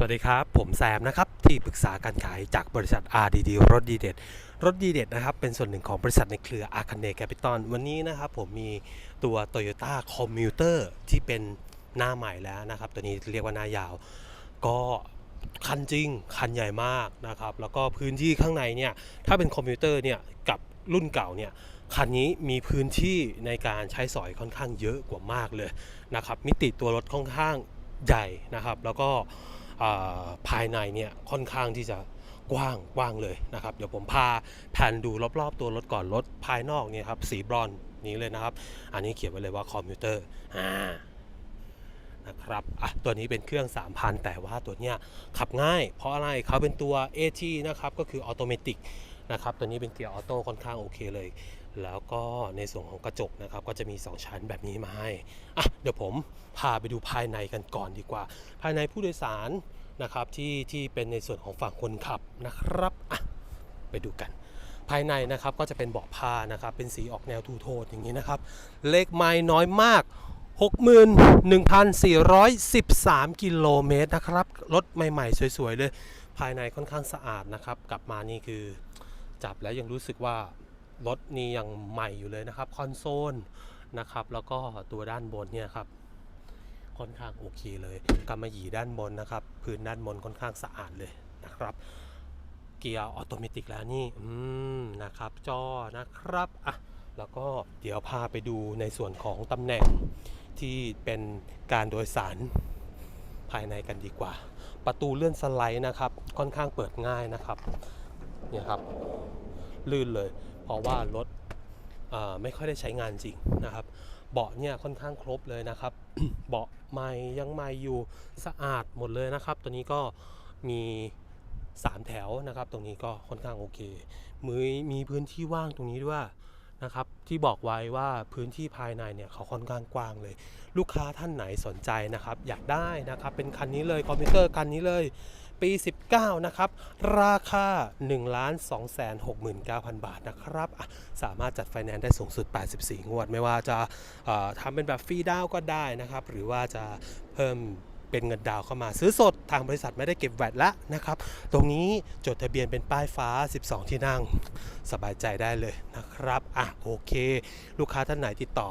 สวัสดีครับ ผมแซมนะครับ ที่ปรึกษาการขายจากบริษัท RDD รถดีเด็ด รถดีเด็ดนะครับ เป็นส่วนหนึ่งของบริษัทในเครือ a r c a n e Capital วันนี้นะครับผมมีตัว Toyota Commuter ที่เป็นหน้าใหม่แล้วนะครับ ตัวนี้เรียกว่าหน้ายาว ก็คันจริง คันใหญ่มากนะครับ แล้วก็พื้นที่ข้างในเนี่ย ถ้าเป็นคอมพิวเตอร์เนี่ยกับรุ่นเก่าเนี่ยคันนี้มีพื้นที่ในการใช้สอยค่อนข้างเยอะกว่ามากเลยนะครับมิติตัวรถค่อนข้างใหญ่นะครับ แล้วก็ ภายในเนี่ยค่อนข้างที่จะกว้างกว้างเลยนะครับ เดี๋ยวผมพาแผนดูรอบๆ ตัวรถก่อนรถภายนอกเนี่ยครับสีบรอนนี้เลยนะครับ อันนี้เขียนไว้เลยว่าคอมพิวเตอร์อ่านะครับอะตัวนี้เป็นเครื่อง 3,000 แต่ว่าตัวเนี้ยขับง่าย เพราะอะไรเขาเป็นตัว AT นะครับ ก็คือออโตเมติกนะครับ ตัวนี้เป็นเกียร์ออโต้ค่อนข้างโอเคเลย แล้วก็ในส่วนของกระจกนะครับก็จะมี 2 ชั้นแบบนี้มาให้อะเดี๋ยวผมพาไปดูภายในกันก่อนดีกว่า ภายในผู้โดยสารนะครับที่ที่เป็นในส่วนของฝั่งคนขับนะครับอะไปดูกัน ภายในนะครับก็จะเป็นเบาะผ้านะครับเป็นสีออกแนวทูโทนอย่างนี้นะครับเลขไม้น้อยมาก 61,413 กิโลเมตรนะครับรถใหม่ ๆ สวย ๆ เลย ภายในค่อนข้างสะอาดนะครับ กลับมานี่คือจับแล้วยังรู้สึกว่า รถนี่ยังใหม่อยู่เลยนะครับ คอนโซลนะครับ แล้วก็ตัวด้านบนเนี่ยครับ ค่อนข้างโอเคเลยกำมะหยี่ด้านบนนะครับ พื้นด้านบนค่อนข้างสะอาดเลยนะครับ เกียร์ออโตเมติกแล้วนี่ อืม นะครับ จอนะครับอะแล้วก็เดี๋ยวพาไปดูในส่วนของตำแหน่งที่เป็นการโดยสารภายในกันดีกว่า ประตูเลื่อนสไลด์นะครับ ค่อนข้างเปิดง่ายนะครับ เนี่ยครับ ลื่นเลย เพราะว่ารถไม่ค่อยได้ใช้งานจริงนะครับ เบาะเนี่ยค่อนข้างครบเลยนะครับ เบาะใหม่ยังใหม่อยู่สะอาดหมดเลยนะครับ ตัวนี้ก็มี3แถวนะครับ ตรงนี้ก็ค่อนข้างโอเคมือมีพื้นที่ว่างตรงนี้ด้วย นะครับที่บอกไว้ว่าพื้นที่ภายในเนี่ยเขาค่อนข้างกว้างเลย ลูกค้าท่านไหนสนใจนะครับ อยากได้นะครับเป็นคันนี้เลยคอมพิวเตอร์คันนี้เลยปี 19 นะครับ ราคา 1 2 6 9 0 0 0 บาทนะครับ สามารถจัดไฟแนนซ์ได้สูงสุด 84 งวด ไม่ว่าจะทำเป็นแบบฟรีดาวก็ได้นะครับ หรือว่าจะเพิ่ม เป็นเงินดาวเข้ามาซื้อสดทางบริษัทไม่ได้เก็บแวดล้วนะครับ ตรงนี้จดทะเบียนเป็นป้ายฟ้า 12 ที่นั่ง สบายใจได้เลยนะครับอะโอเค ลูกค้าท่านไหนติดต่อ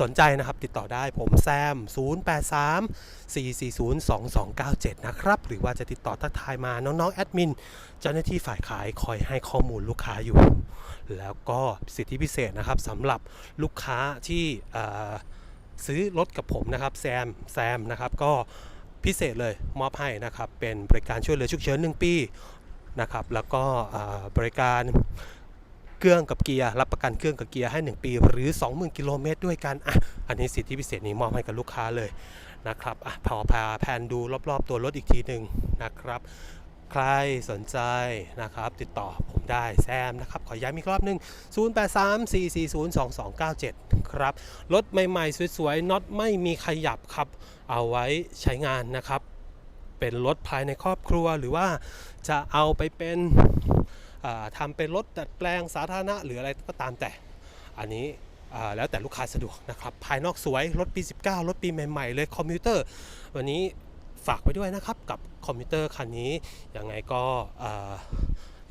สนใจนะครับติดต่อได้ผมแซม 083 440 2297 นะครับ หรือว่าจะติดต่อทักทายมาน้องๆ แอดมิน เจ้าหน้าที่ฝ่ายขายคอยให้ข้อมูลลูกค้าอยู่ แล้วก็สิทธิพิเศษนะครับสำหรับลูกค้าที่ ซื้อรถกับผมนะครับแซมแซมนะครับก็พิเศษเลยมอบให้นะครับเป็นบริการช่วยเหลือฉุกเฉิน1 ปีนะครับแล้วก็บริการเครื่องกับเกียร์รับประกันเครื่องกับเกียร์ให้ 1 ปี หรือ 20,000 กิโลเมตรด้วยกันอะอันนี้สิทธิพิเศษนี้มอบให้กับลูกค้าเลยนะครับอะพอพาแผนดูรอบ ๆ ตัวรถอีกทีหนึ่งนะครับ ใครสนใจนะครับ ติดต่อผมได้แซมนะครับ ขอย้ำอีกรอบหนึ่ง0834402297 ครับ รถใหม่ๆ สวยๆน็อตไม่มีขยับครับ เอาไว้ใช้งานนะครับ เป็นรถภายในครอบครัวหรือว่าจะเอาไปเป็นทำเป็นรถดัดแปลงสาธารณะหรืออะไรก็ตามแต่ อันนี้แล้วแต่ลูกค้าสะดวกนะครับ ภายนอกสวยรถปี 19 รถปีใหม่ ๆ เลยคอมพิวเตอร์ วันนี้ ฝากไว้ด้วยนะครับกับคอมพิวเตอร์คันนี้ยังไงก็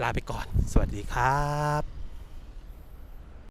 ลาไปก่อน สวัสดีครับ